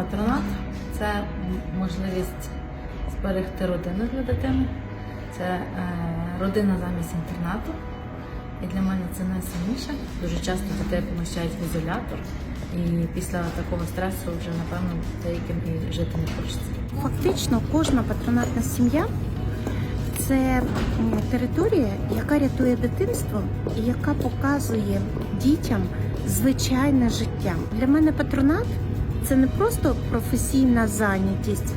Патронат це можливість зберегти родину для дитини. Це е, родина замість інтернату. І для мене це найсильніше. Дуже часто дітей поміщають в ізолятор. І після такого стресу вже напевно деяким і жити не хочеться. Фактично, кожна патронатна сім'я це територія, яка рятує дитинство і яка показує дітям звичайне життя. Для мене патронат це не просто професійна зайнятість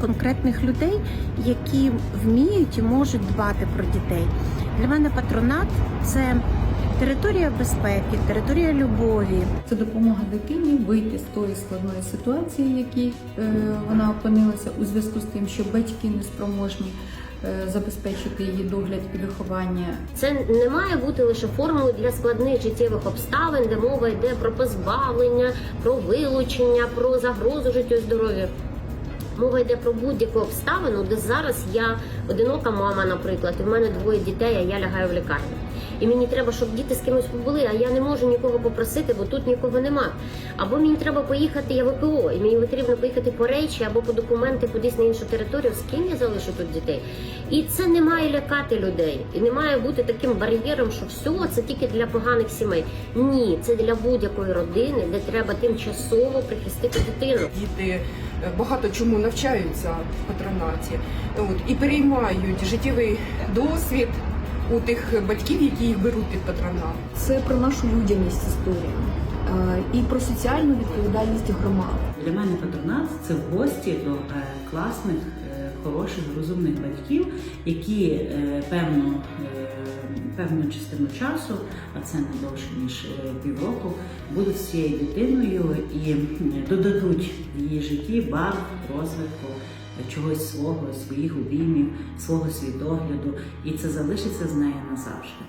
конкретних людей, які вміють і можуть дбати про дітей. Для мене патронат це територія безпеки, територія любові, Це допомога дитині вийти з тої складної ситуації, в якій е, вона опинилася у зв'язку з тим, що батьки не спроможні е, забезпечити її догляд і виховання. Це не має бути лише формою для складних життєвих обставин, де мова йде про позбавлення, про вилучення, про загрозу життю і здоров'ю. Мова йде про будь-яку обставину, де зараз я одинока мама, наприклад, і в мене двоє дітей, а я лягаю в лікарню. І мені треба, щоб діти з кимось побули, а я не можу нікого попросити, бо тут нікого нема. Або мені треба поїхати, я ВПО, і мені потрібно поїхати по речі або по документи кудись на іншу територію, з ким я залишу тут дітей. І це не має лякати людей, і не має бути таким бар'єром, що все це тільки для поганих сімей. Ні, це для будь-якої родини, де треба тимчасово прихистити дитину. Діти е, багато чому навчаються в патронаті от, і переймають життєвий досвід у тих батьків, які їх беруть під патронат. Це про нашу людяність історія е, і про соціальну відповідальність громад. Для мене патронат це в гості до е, класних, е, хороших, розумних батьків, які е, певну, певну частину часу, а це не довше ніж півроку, будуть з цією дитиною і додадуть в її житті барв, розвитку. Чогось свого, своїх обіймів, свого світогляду, і це залишиться з нею назавжди.